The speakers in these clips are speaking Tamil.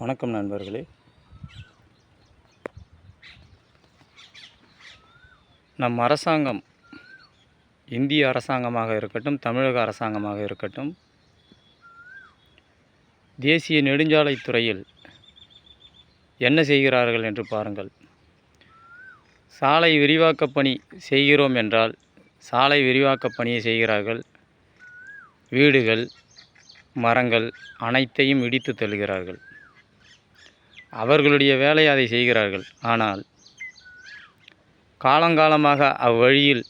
வணக்கம் நண்பர்களே. நம் அரசாங்கம் இந்திய அரசாங்கமாக இருக்கட்டும் தமிழக அரசாங்கமாக இருக்கட்டும் தேசிய நெடுஞ்சாலைத் துறையில் என்ன செய்கிறார்கள் என்று பாருங்கள். சாலை விரிவாக்கப் பணி செய்கிறோம் என்றால் சாலை விரிவாக்கப் பணியை செய்கிறார்கள். வீடுகள் மரங்கள் அனைத்தையும் இடித்து தள்ளுகிறார்கள். அவர்களுடைய வேலை அதை செய்கிறார்கள். ஆனால் காலங்காலமாக அவ்வழியில்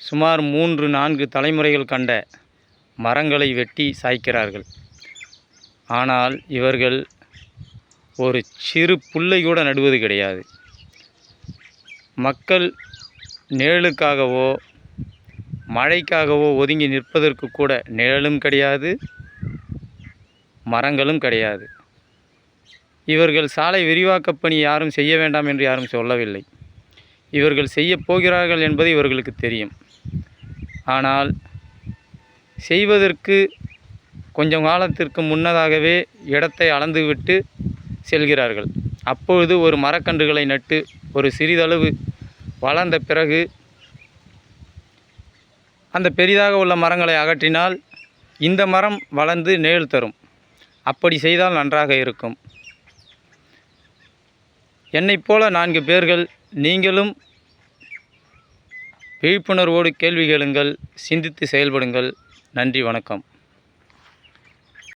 சுமார் மூன்று நான்கு தலைமுறைகள் கண்ட மரங்களை வெட்டி சாய்க்கிறார்கள். ஆனால் இவர்கள் ஒரு சிறு புல்லை கூட நடுவது கிடையாது. மக்கள் நிழலுக்காகவோ மழைக்காகவோ ஒதுங்கி நிற்பதற்கு கூட நிழலும் கிடையாது மரங்களும் கிடையாது. இவர்கள் சாலை விரிவாக்கப் பணி யாரும் செய்ய வேண்டாம் என்று யாரும் சொல்லவில்லை. இவர்கள் செய்யப் போகிறார்கள் என்பது இவர்களுக்கு தெரியும். ஆனால் செய்வதற்கு கொஞ்சம் காலத்திற்கு முன்னதாகவே இடத்தை அளந்துவிட்டு செல்கிறார்கள். அப்பொழுது ஒரு மரக்கன்றுகளை நட்டு ஒரு சிறிதளவு வளர்ந்த பிறகு அந்த பெரிதாக உள்ள மரங்களை அகற்றினால் இந்த மரம் வளர்ந்து நிழல் தரும் அப்படி செய்தால் நன்றாக இருக்கும். என்னைப் போல நான்கு பேர்கள் நீங்களும் விழிப்புணர்வோடு கேள்வி கேளுங்கள் சிந்தித்து செயல்படுங்கள். நன்றி வணக்கம்.